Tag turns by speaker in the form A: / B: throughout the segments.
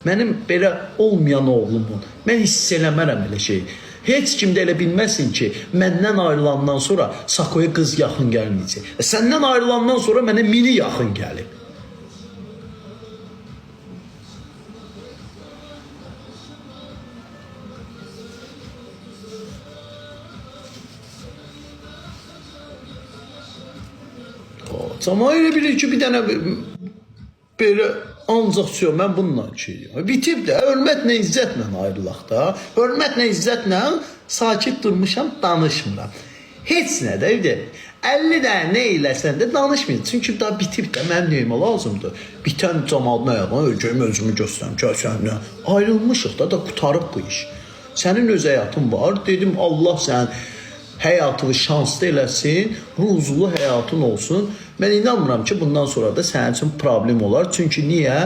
A: Mənim belə olmayan oğlumun mən hiss eləmərəm elə şey. Heç kim də elə bilməsin ki, məndən ayrılandan sonra Sakoya qız yaxın gəlməyəcək. E, Səndən ayrılandan sonra mənə mini yaxın gəlib. Cama elə bilir ki, bir dənə belə ancaq söz mən bununla şeyim. Bitib də hörmətlə izzətlə ayrılaq da. Hörmətlə izzətlə sakit durmuşam, danışmıram. Heç nə də evdə 50 dənə nə eləsən də danışmayın. Çünki daha bitib də mənim nəyimə lazımdır. Bitən cəmaatın ayağına öləcəyim özümü göstərim. Görsən nə? Ayrılmışıq da da qutarıb bu iş. Sənin öz həyatın var. Dedim Allah sən həyatını şanslı eləsin, ruzulu həyatın olsun. Mən inanmıram ki, bundan sonra da sənin üçün problem olar. Çünki niyə?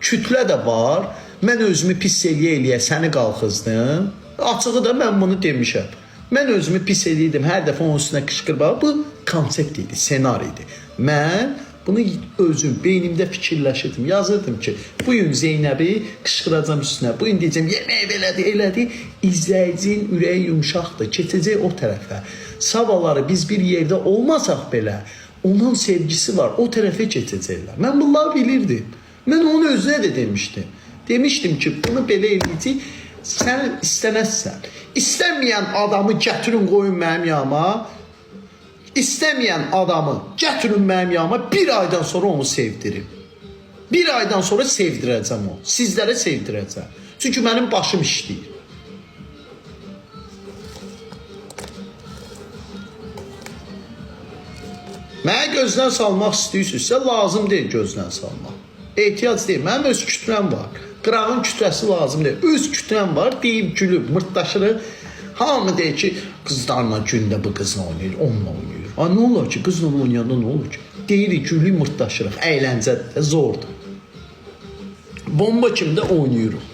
A: Kütlə də var. Mən özümü pis eləyə eləyə səni qalxızdım. Açığı da mən bunu demişəm. Mən özümü pis eləyirdim. Hər dəfə onun üstünə qışqırmaq. Bu konsept idi, ssenari idi. Mən bunu özüm beynimdə fikirləşirdim. Yazırdım ki, bu gün Zeynəbi qışqıracam üstünə. Bu gün deyəcəm, yemək belədi, elədi. İzləyicinin ürəyi yumşaqdır. Keçəcək o tərəfə. Sabahları biz bir yerdə olmasaq belə, onun sevgisi var. O tərəfə keçəcəklər. Mən bunları bilirdim. Mən onun özünə də demişdim. Demişdim ki, bunu belə eləyəcək. Sən istəməzsən. İstəməyən adamı gətirin qoyun mənim yanıma. İstəməyən adamı gətirin mənim yanıma. Bir aydan sonra onu sevdirim. Bir aydan sonra sevdirəcəm o. Sizlərə sevdirəcəm. Çünki mənim başım işləyir. Mənə gözdən salmaq istəyirsinizsə, lazım deyil gözdən salmaq. Ehtiyac deyil. Mənim öz kütləm var. Qırağın kütləsi lazım deyil. Öz kütləm var. Deyib gülüb, mırtdaşırıq. Hamı deyir ki, qızlarla gündə bu qızla oynayır, onunla oynayır. A nə olur ki, qızla oynayanda nə olur ki? Deyirik, gülüb, mırtdaşırıq. Əyləncədir, də, zordur. Bomba kimdə oynayırıq.